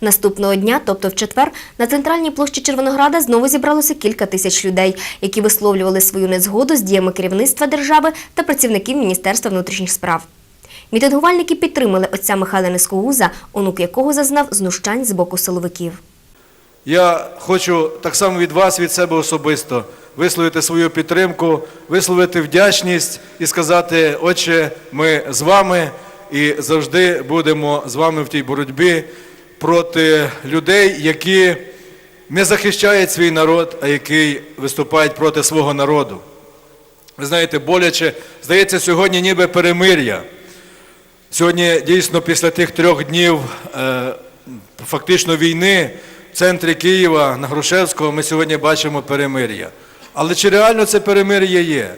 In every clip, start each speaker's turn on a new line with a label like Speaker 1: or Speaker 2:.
Speaker 1: Наступного дня, тобто в четвер, на центральній площі Червонограда знову зібралося кілька тисяч людей, які висловлювали свою незгоду з діями керівництва держави та працівників Міністерства внутрішніх справ. Мітингувальники підтримали отця Михайла Нескоуза, онук якого зазнав знущань з боку силовиків.
Speaker 2: Я хочу так само від вас, від себе особисто, висловити свою підтримку, висловити вдячність і сказати, отче, ми з вами і завжди будемо з вами в тій боротьбі проти людей, які не захищають свій народ, а які виступають проти свого народу. Ви знаєте, боляче, здається, сьогодні ніби перемир'я. Сьогодні дійсно після тих трьох днів е, фактично війни в центрі Києва на Грушевського ми сьогодні бачимо перемир'я. Але чи реально це перемир'я є?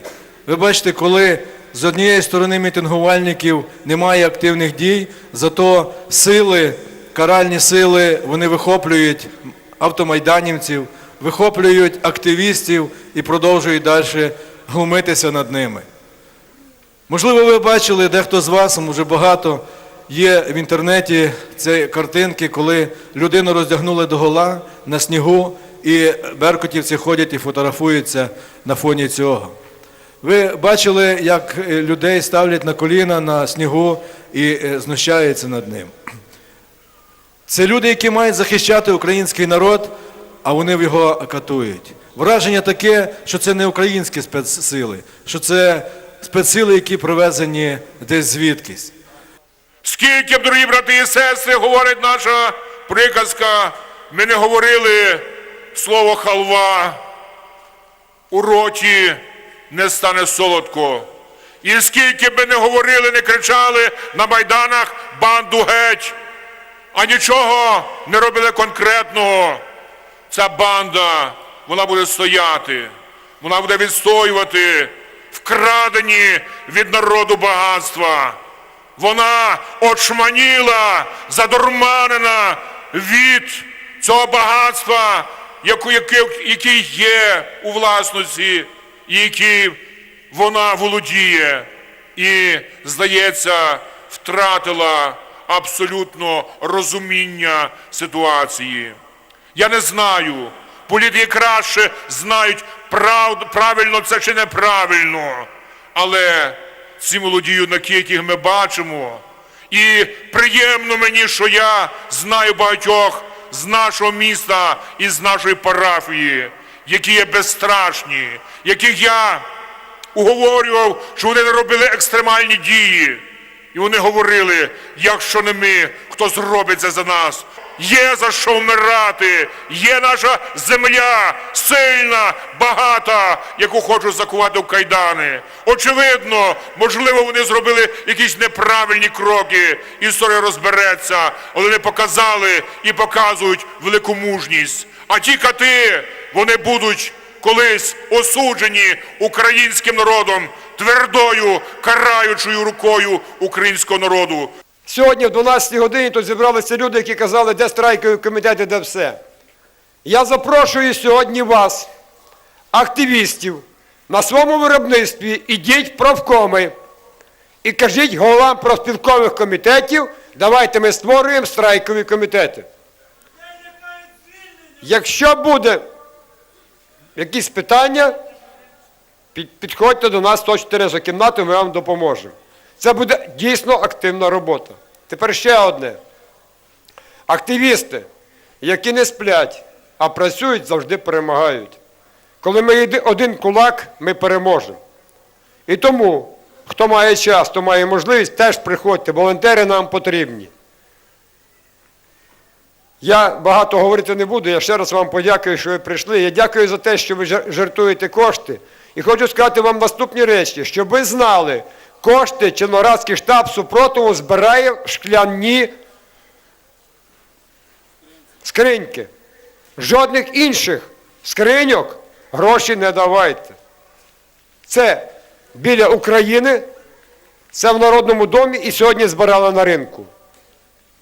Speaker 2: Ви бачите, коли з однієї сторони мітингувальників немає активних дій, зато сили, каральні сили, вони вихоплюють автомайданівців, вихоплюють активістів і продовжують далі глумитися над ними. Можливо, ви бачили, дехто з вас, може багато, є в інтернеті ці картинки, коли людину роздягнули до гола на снігу, і беркутівці ходять і фотографуються на фоні цього. Ви бачили, як е, людей ставлять на коліна на снігу і е, знущаються над ним. Це люди, які мають захищати український народ, а вони його катують. Враження таке, що це не українські спецсили, що це спецсили, які привезені десь звідкись.
Speaker 3: Скільки б, дорогі брати і сестри, говорить наша приказка, ми не говорили слово халва, у роті не стане солодко. І скільки б не говорили, не кричали на майданах банду геть, а нічого не робили конкретного. Ця банда, вона буде стояти, вона буде відстоювати вкрадені від народу багатства. Вона очманіла, задурманена від цього багатства, яке- є у власності, який вона володіє. І, здається, втратила абсолютно розуміння ситуації. Я не знаю, політики краще знають, прав, правильно це чи неправильно. Але ці молоді юнаки, яких ми бачимо, і приємно мені, що я знаю багатьох з нашого міста і з нашої парафії, які є безстрашні, яких я уговорював, що вони не робили екстремальні дії. І вони говорили, якщо не ми, хто зробить це за нас. Є за що вмирати, є наша земля сильна, багата, яку хочуть закувати в кайдани. Очевидно, можливо, вони зробили якісь неправильні кроки, історія розбереться, але вони показали і показують велику мужність. А ті кати, вони будуть колись осуджені українським народом твердою караючою рукою українського народу.
Speaker 4: Сьогодні в 12 годині тут зібралися люди, які казали, де страйкові комітети, де все. Я запрошую сьогодні вас, активістів, на своєму виробництві ідіть в правкоми і кажіть головам профспілкових комітетів, давайте ми створюємо страйкові комітети. Якщо буде якісь питання, підходьте до нас 104 кімнати, ми вам допоможемо. Це буде дійсно активна робота. Тепер ще одне. Активісти, які не сплять, а працюють, завжди перемагають. Коли ми один кулак, ми переможемо. І тому, хто має час, хто має можливість, теж приходьте, волонтери нам потрібні. Я багато говорити не буду. Я ще раз вам подякую, що ви прийшли. Я дякую за те, що ви жертуєте кошти. І хочу сказати вам наступні речі, щоб ви знали, кошти Черноградський штаб супротиву збирає в шкляні скриньки. Жодних інших скриньок гроші не давайте. Це біля України, це в Народному домі і сьогодні збирали на ринку.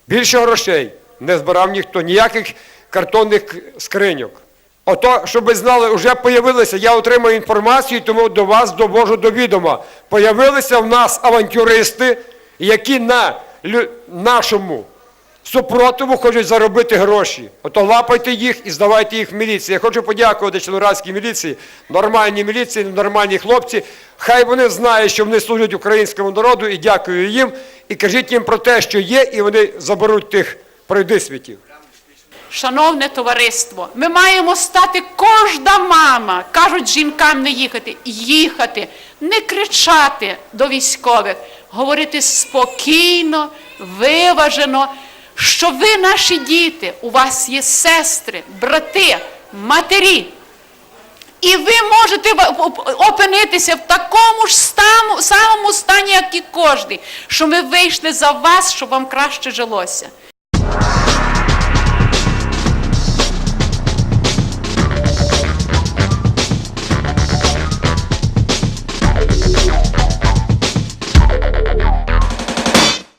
Speaker 4: Більше грошей не збирав ніхто, ніяких картонних скриньок. Ото, щоб ви знали, вже появилися, я отримаю інформацію, тому до вас довожу до відома. Появилися в нас авантюристи, які на нашому супротиву хочуть заробити гроші. Ото лапайте їх і здавайте їх в міліцію. Я хочу подякувати Членорадській міліції, нормальній міліції, нормальні хлопці. Хай вони знають, що вони служать українському народу і дякую їм. І кажіть їм про те, що є, і вони заберуть тих пройдисвітів.
Speaker 5: Шановне товариство, ми маємо стати кожна мама, кажуть жінкам не їхати, їхати, не кричати до військових, говорити спокійно, виважено, що ви наші діти, у вас є сестри, брати, матері. І ви можете опинитися в такому ж самому, стані, як і кожен, що ми вийшли за вас, щоб вам краще жилося.